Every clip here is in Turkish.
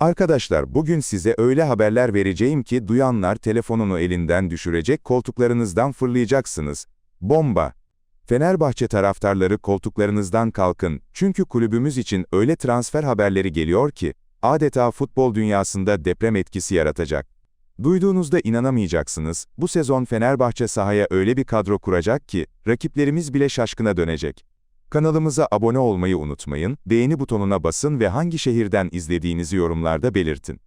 Arkadaşlar bugün size öyle haberler vereceğim ki duyanlar telefonunu elinden düşürecek koltuklarınızdan fırlayacaksınız. Bomba! Fenerbahçe taraftarları koltuklarınızdan kalkın çünkü kulübümüz için öyle transfer haberleri geliyor ki adeta futbol dünyasında deprem etkisi yaratacak. Duyduğunuzda inanamayacaksınız, bu sezon Fenerbahçe sahaya öyle bir kadro kuracak ki rakiplerimiz bile şaşkına dönecek. Kanalımıza abone olmayı unutmayın, beğeni butonuna basın ve hangi şehirden izlediğinizi yorumlarda belirtin.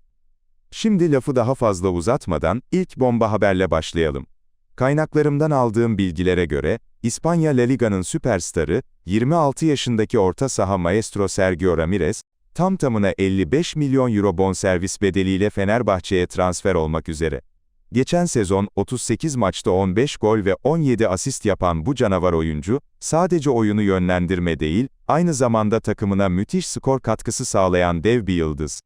Şimdi lafı daha fazla uzatmadan ilk bomba haberle başlayalım. Kaynaklarımdan aldığım bilgilere göre, İspanya La Liga'nın süperstarı, 26 yaşındaki orta saha maestro Sergio Ramirez, tam tamına 55 milyon euro bonservis bedeliyle Fenerbahçe'ye transfer olmak üzere. Geçen sezon 38 maçta 15 gol ve 17 asist yapan bu canavar oyuncu, sadece oyunu yönlendirme değil, aynı zamanda takımına müthiş skor katkısı sağlayan dev bir yıldız.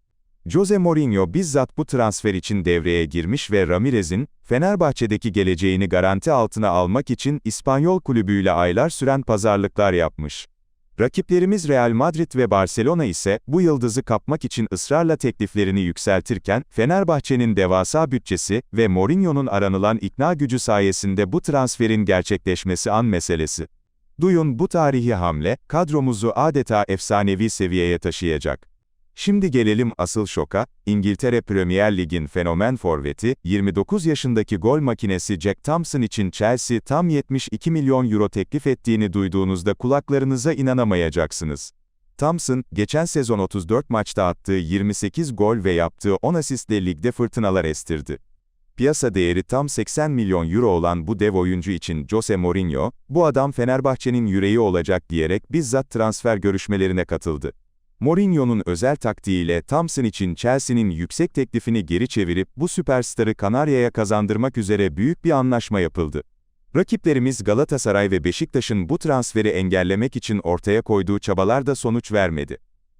Jose Mourinho bizzat bu transfer için devreye girmiş ve Ramirez'in, Fenerbahçe'deki geleceğini garanti altına almak için İspanyol kulübüyle aylar süren pazarlıklar yapmış. Rakiplerimiz Real Madrid ve Barcelona ise bu yıldızı kapmak için ısrarla tekliflerini yükseltirken, Fenerbahçe'nin devasa bütçesi ve Mourinho'nun aranılan ikna gücü sayesinde bu transferin gerçekleşmesi an meselesi. Duyun bu tarihi hamle, kadromuzu adeta efsanevi seviyeye taşıyacak. Şimdi gelelim asıl şoka, İngiltere Premier Lig'in fenomen forveti, 29 yaşındaki gol makinesi Jack Thompson için Chelsea tam 72 milyon euro teklif ettiğini duyduğunuzda kulaklarınıza inanamayacaksınız. Thompson, geçen sezon 34 maçta attığı 28 gol ve yaptığı 10 asistle ligde fırtınalar estirdi. Piyasa değeri tam 80 milyon euro olan bu dev oyuncu için Jose Mourinho, bu adam Fenerbahçe'nin yüreği olacak diyerek bizzat transfer görüşmelerine katıldı. Mourinho'nun özel taktiğiyle Thompson için Chelsea'nin yüksek teklifini geri çevirip bu süperstarı Kanarya'ya kazandırmak üzere büyük bir anlaşma yapıldı. Rakiplerimiz Galatasaray ve Beşiktaş'ın bu transferi engellemek için ortaya koyduğu çabalar da sonuç vermedi.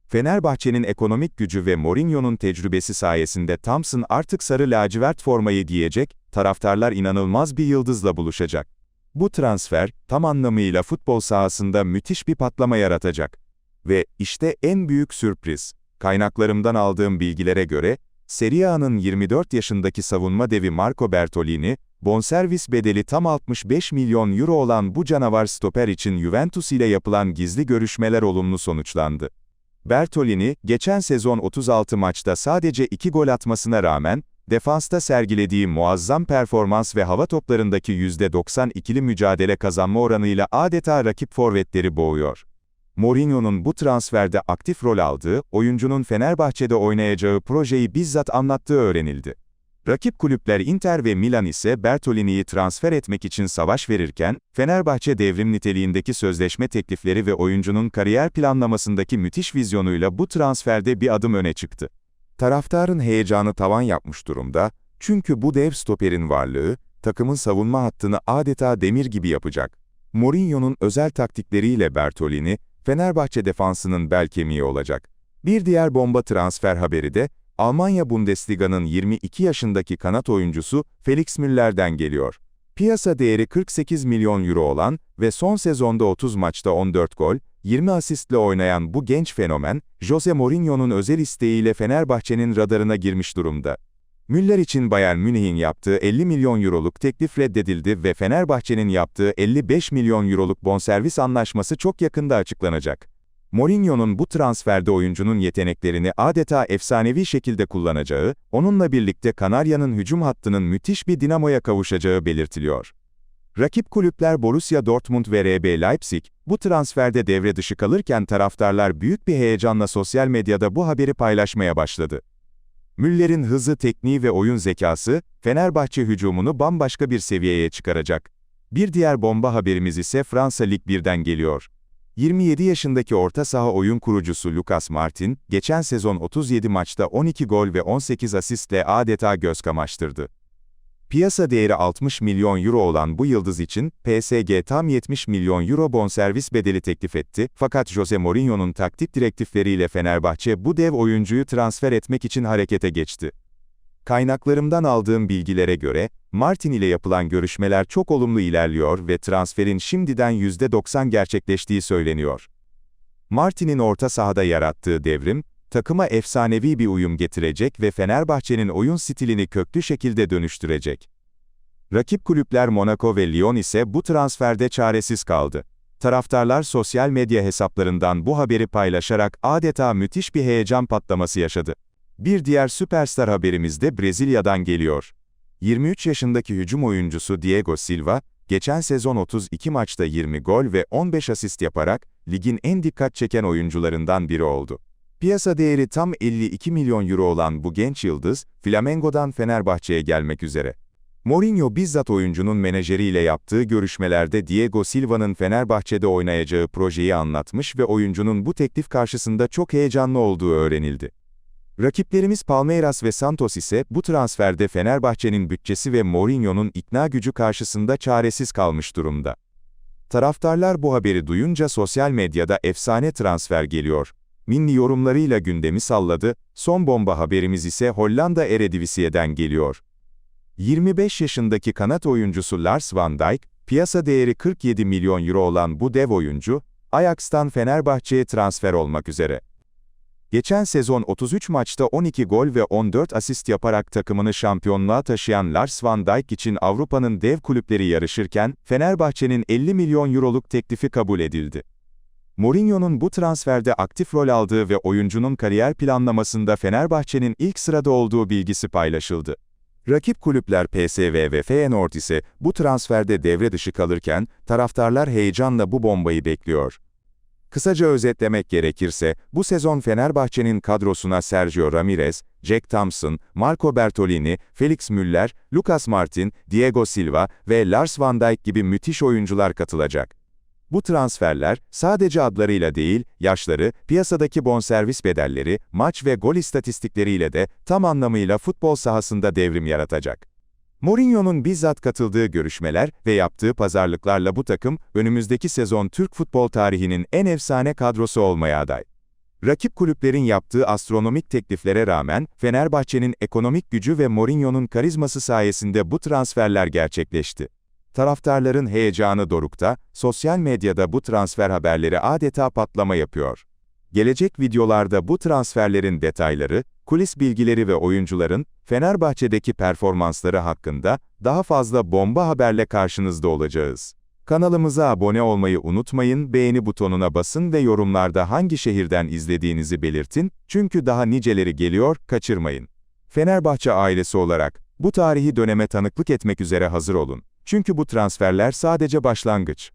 Fenerbahçe'nin ekonomik gücü ve Mourinho'nun tecrübesi sayesinde Thompson artık sarı lacivert formayı giyecek, taraftarlar inanılmaz bir yıldızla buluşacak. Bu transfer, tam anlamıyla futbol sahasında müthiş bir patlama yaratacak. Ve işte en büyük sürpriz. Kaynaklarımdan aldığım bilgilere göre, Serie A'nın 24 yaşındaki savunma devi Marco Bertolini, bonservis bedeli tam 65 milyon euro olan bu canavar stoper için Juventus ile yapılan gizli görüşmeler olumlu sonuçlandı. Bertolini, geçen sezon 36 maçta sadece 2 gol atmasına rağmen, defansta sergilediği muazzam performans ve hava toplarındaki %92'li mücadele kazanma oranıyla adeta rakip forvetleri boğuyor. Mourinho'nun bu transferde aktif rol aldığı, oyuncunun Fenerbahçe'de oynayacağı projeyi bizzat anlattığı öğrenildi. Rakip kulüpler Inter ve Milan ise Bertolini'yi transfer etmek için savaş verirken, Fenerbahçe devrim niteliğindeki sözleşme teklifleri ve oyuncunun kariyer planlamasındaki müthiş vizyonuyla bu transferde bir adım öne çıktı. Taraftarın heyecanı tavan yapmış durumda, çünkü bu dev stoperin varlığı, takımın savunma hattını adeta demir gibi yapacak. Mourinho'nun özel taktikleriyle Bertolini, Fenerbahçe defansının bel kemiği olacak. Bir diğer bomba transfer haberi de, Almanya Bundesliga'nın 22 yaşındaki kanat oyuncusu Felix Müller'den geliyor. Piyasa değeri 48 milyon euro olan ve son sezonda 30 maçta 14 gol, 20 asistle oynayan bu genç fenomen, Jose Mourinho'nun özel isteğiyle Fenerbahçe'nin radarına girmiş durumda. Müller için Bayern Münih'in yaptığı 50 milyon euroluk teklif reddedildi ve Fenerbahçe'nin yaptığı 55 milyon euroluk bonservis anlaşması çok yakında açıklanacak. Mourinho'nun bu transferde oyuncunun yeteneklerini adeta efsanevi şekilde kullanacağı, onunla birlikte Kanarya'nın hücum hattının müthiş bir dinamoya kavuşacağı belirtiliyor. Rakip kulüpler Borussia Dortmund ve RB Leipzig, bu transferde devre dışı kalırken taraftarlar büyük bir heyecanla sosyal medyada bu haberi paylaşmaya başladı. Müller'in hızı, tekniği ve oyun zekası, Fenerbahçe hücumunu bambaşka bir seviyeye çıkaracak. Bir diğer bomba haberimiz ise Fransa Lig 1'den geliyor. 27 yaşındaki orta saha oyun kurucusu Lucas Martin, geçen sezon 37 maçta 12 gol ve 18 asistle adeta göz kamaştırdı. Piyasa değeri 60 milyon euro olan bu yıldız için, PSG tam 70 milyon euro bonservis bedeli teklif etti, fakat Jose Mourinho'nun taktik direktifleriyle Fenerbahçe bu dev oyuncuyu transfer etmek için harekete geçti. Kaynaklarımdan aldığım bilgilere göre, Martin ile yapılan görüşmeler çok olumlu ilerliyor ve transferin şimdiden %90 gerçekleştiği söyleniyor. Martin'in orta sahada yarattığı devrim, takıma efsanevi bir uyum getirecek ve Fenerbahçe'nin oyun stilini köklü şekilde dönüştürecek. Rakip kulüpler Monaco ve Lyon ise bu transferde çaresiz kaldı. Taraftarlar sosyal medya hesaplarından bu haberi paylaşarak adeta müthiş bir heyecan patlaması yaşadı. Bir diğer süperstar haberimiz de Brezilya'dan geliyor. 23 yaşındaki hücum oyuncusu Diego Silva, geçen sezon 32 maçta 20 gol ve 15 asist yaparak ligin en dikkat çeken oyuncularından biri oldu. Piyasa değeri tam 52 milyon euro olan bu genç yıldız, Flamengo'dan Fenerbahçe'ye gelmek üzere. Mourinho bizzat oyuncunun menajeriyle yaptığı görüşmelerde Diego Silva'nın Fenerbahçe'de oynayacağı projeyi anlatmış ve oyuncunun bu teklif karşısında çok heyecanlı olduğu öğrenildi. Rakiplerimiz Palmeiras ve Santos ise bu transferde Fenerbahçe'nin bütçesi ve Mourinho'nun ikna gücü karşısında çaresiz kalmış durumda. Taraftarlar bu haberi duyunca sosyal medyada efsane transfer geliyor. Minni yorumlarıyla gündemi salladı, son bomba haberimiz ise Hollanda Eredivisie'den geliyor. 25 yaşındaki kanat oyuncusu Lars van Dijk, piyasa değeri 47 milyon euro olan bu dev oyuncu, Ajax'tan Fenerbahçe'ye transfer olmak üzere. Geçen sezon 33 maçta 12 gol ve 14 asist yaparak takımını şampiyonluğa taşıyan Lars van Dijk için Avrupa'nın dev kulüpleri yarışırken, Fenerbahçe'nin 50 milyon euroluk teklifi kabul edildi. Mourinho'nun bu transferde aktif rol aldığı ve oyuncunun kariyer planlamasında Fenerbahçe'nin ilk sırada olduğu bilgisi paylaşıldı. Rakip kulüpler PSV ve Feyenoord ise bu transferde devre dışı kalırken, taraftarlar heyecanla bu bombayı bekliyor. Kısaca özetlemek gerekirse, bu sezon Fenerbahçe'nin kadrosuna Sergio Ramirez, Jack Thompson, Marco Bertolini, Felix Müller, Lucas Martin, Diego Silva ve Lars van Dijk gibi müthiş oyuncular katılacak. Bu transferler, sadece adlarıyla değil, yaşları, piyasadaki bonservis bedelleri, maç ve gol istatistikleriyle de tam anlamıyla futbol sahasında devrim yaratacak. Mourinho'nun bizzat katıldığı görüşmeler ve yaptığı pazarlıklarla bu takım, önümüzdeki sezon Türk futbol tarihinin en efsane kadrosu olmaya aday. Rakip kulüplerin yaptığı astronomik tekliflere rağmen, Fenerbahçe'nin ekonomik gücü ve Mourinho'nun karizması sayesinde bu transferler gerçekleşti. Taraftarların heyecanı dorukta, sosyal medyada bu transfer haberleri adeta patlama yapıyor. Gelecek videolarda bu transferlerin detayları, kulis bilgileri ve oyuncuların, Fenerbahçe'deki performansları hakkında, daha fazla bomba haberle karşınızda olacağız. Kanalımıza abone olmayı unutmayın, beğeni butonuna basın ve yorumlarda hangi şehirden izlediğinizi belirtin, çünkü daha niceleri geliyor, kaçırmayın. Fenerbahçe ailesi olarak, bu tarihi döneme tanıklık etmek üzere hazır olun. Çünkü bu transferler sadece başlangıç.